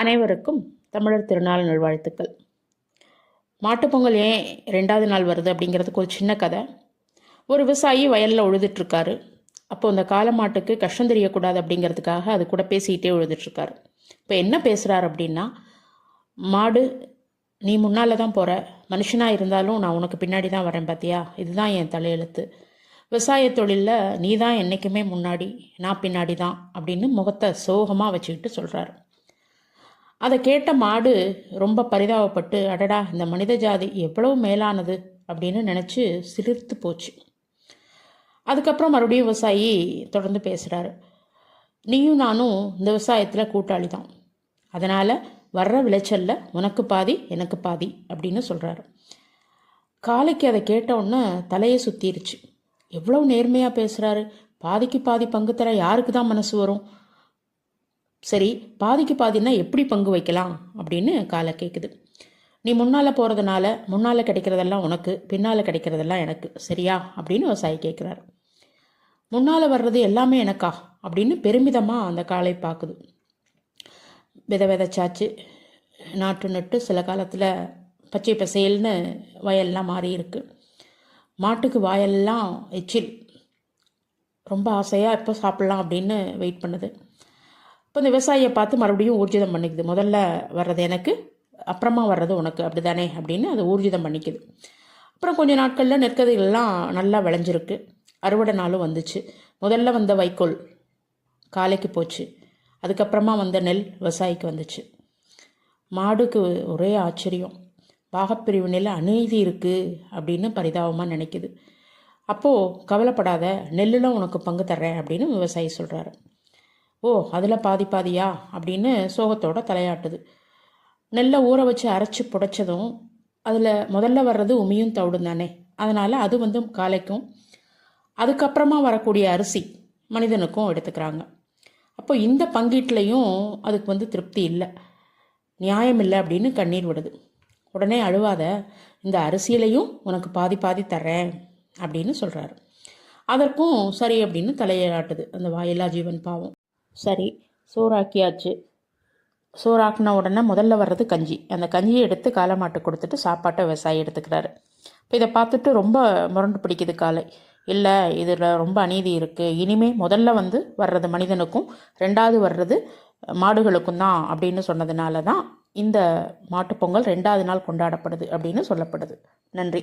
அனைவருக்கும் தமிழர் திருநாள் நல்வாழ்த்துக்கள். மாட்டுப்பொங்கல் ஏன் ரெண்டாவது நாள் வருது அப்படிங்கிறதுக்கு ஒரு சின்ன கதை. ஒரு விவசாயி வயலில் உழுதுட்ருக்காரு அப்போது அந்த காளை மாட்டுக்கு கஷ்டம் தெரியக்கூடாது அப்படிங்கிறதுக்காக அது கூட பேசிக்கிட்டே உழுதுட்ருக்காரு இப்போ என்ன பேசுகிறார் அப்படின்னா மாடு நீ முன்னால் தான் போகிற மனுஷனாக இருந்தாலும் நான் உனக்கு பின்னாடி தான் வரேன் பார்த்தியா இதுதான் என் தலையெழுத்து. விவசாய தொழிலில் நீ தான் என்றைக்குமே முன்னாடி நான் பின்னாடி தான் அப்படின்னு முகத்தை சோகமாக வச்சுக்கிட்டு சொல்கிறாரு அதை கேட்ட மாடு ரொம்ப பரிதாபப்பட்டு அடடா இந்த மனித ஜாதி எவ்வளவு மேலானது அப்படின்னு நினச்சி சிலிர்த்து போச்சு. அதுக்கப்புறம் மறுபடியும் விவசாயி தொடர்ந்து பேசுகிறாரு நீயும் நானும் இந்த விவசாயத்தில் கூட்டாளி தான் அதனால் வர்ற விளைச்சலில் உனக்கு பாதி எனக்கு பாதி அப்படின்னு சொல்கிறாரு காலைக்கு அதை கேட்டவுடனே தலையை சுற்றிருச்சு எவ்வளோ நேர்மையாக பேசுகிறாரு பாதிக்கு பாதி பங்கு தர யாருக்கு தான் மனசு வரும்? சரி பாதிக்கு பாதின்னா எப்படி பங்கு வைக்கலாம்? அப்படின்னு காலை கேட்குது நீ முன்னால் போகிறதுனால முன்னால் கிடைக்கிறதெல்லாம் உனக்கு பின்னால் கிடைக்கிறதெல்லாம் எனக்கு. சரியா? அப்படின்னு விவசாயி கேட்குறாரு முன்னால் வர்றது எல்லாமே எனக்கா? அப்படின்னு பெருமிதமாக அந்த காலை பார்க்குது வித விதைச்சாச்சு நாட்டு நட்டு சில காலத்தில் பச்சை பசேல்னு வயல்லாம் மாறி இருக்கு. மாட்டுக்கு வாயெல்லாம் எச்சில். ரொம்ப ஆசையாக எப்போ சாப்பிட்லாம் அப்படின்னு வெயிட் பண்ணுது. இப்போ இந்த விவசாயியை பார்த்து மறுபடியும் ஊர்ஜிதம் பண்ணிக்குது. முதல்ல வர்றது எனக்கு அப்புறமா வர்றது உனக்கு அப்படி தானே அப்படின்னு அதை ஊர்ஜிதம் பண்ணிக்குது. அப்புறம் கொஞ்ச நாட்களில் நெற்கதைகள்லாம் நல்லா விளைஞ்சிருக்கு. அறுவடை நாளும் வந்துச்சு. முதல்ல வந்த வைக்கோல் காலைக்கு போச்சு. அதுக்கப்புறமா வந்த நெல் விவசாயிக்கு வந்துச்சு. மாடுக்கு ஒரே ஆச்சரியம். பாகப்பிரிவு நெல் அநீதி இருக்குது அப்படின்னு பரிதாபமாக நினைக்குது. அப்போது கவலைப்படாத நெல்லில் உனக்கு பங்கு தர்றேன் அப்படின்னு விவசாயி சொல்கிறாரு ஓ அதில் பாதி பாதியா? அப்படின்னு சோகத்தோட தலையாட்டுது. நெல்லை ஊற வச்சு அரைச்சி புடைச்சதும் அதில் முதல்ல வர்றது உமியும் தவிடும் தானே? அதனால் அது வந்து காலைக்கும் அதுக்கப்புறமா வரக்கூடிய அரிசி மனிதனுக்கும் எடுத்துக்கிறாங்க. அப்போ இந்த பங்கீட்லேயும் அதுக்கு வந்து திருப்தி இல்லை. நியாயம் இல்லை அப்படின்னு கண்ணீர் விடுது. உடனே அழுவாத இந்த அரிசியிலையும் உனக்கு பாதி பாதி தர்றேன் அப்படின்னு சொல்கிறாரு அதற்கும் சரி அப்படின்னு தலையாட்டுது. அந்த வாயில்லா ஜீவன் பாவம். சரி சோறாக்கியாச்சு. சோறாக்குன உடனே முதல்ல வர்றது கஞ்சி. அந்த கஞ்சியை எடுத்து காளை மாட்டு கொடுத்துட்டு சாப்பாட்டை விவசாயி எடுத்துக்கிறாரு. இப்போ இதை பார்த்துட்டு ரொம்ப முரண்டு பிடிக்குது காலை. இல்லை இதில் ரொம்ப அநீதி இருக்குது இனிமேல் முதல்ல வந்து வர்றது மனிதனுக்கும் ரெண்டாவது வர்றது மாடுகளுக்கும் தான் அப்படின்னு சொன்னதுனால தான் இந்த மாட்டுப்பொங்கல் ரெண்டாவது நாள் கொண்டாடப்படுது அப்படின்னு சொல்லப்படுது. நன்றி.